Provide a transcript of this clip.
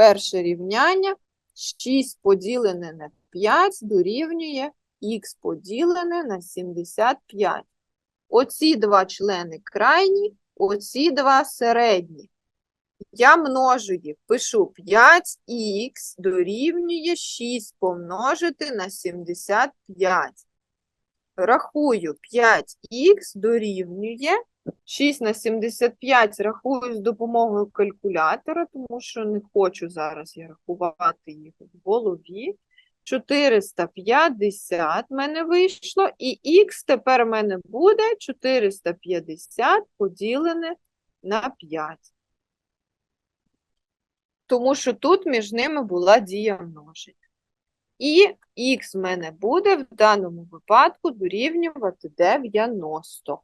Перше рівняння 6 поділене на 5 дорівнює х поділене на 75. Оці два члени крайні, оці два середні. Я множу їх, пишу 5х дорівнює 6 помножити на 75. Рахую 5х дорівнює 6 на 75 рахую з допомогою калькулятора, тому що не хочу зараз я рахувати їх в голові. 450 в мене вийшло, і х тепер в мене буде 450 поділене на 5. Тому що тут між ними була дія множення. І х в мене буде в даному випадку дорівнювати 90.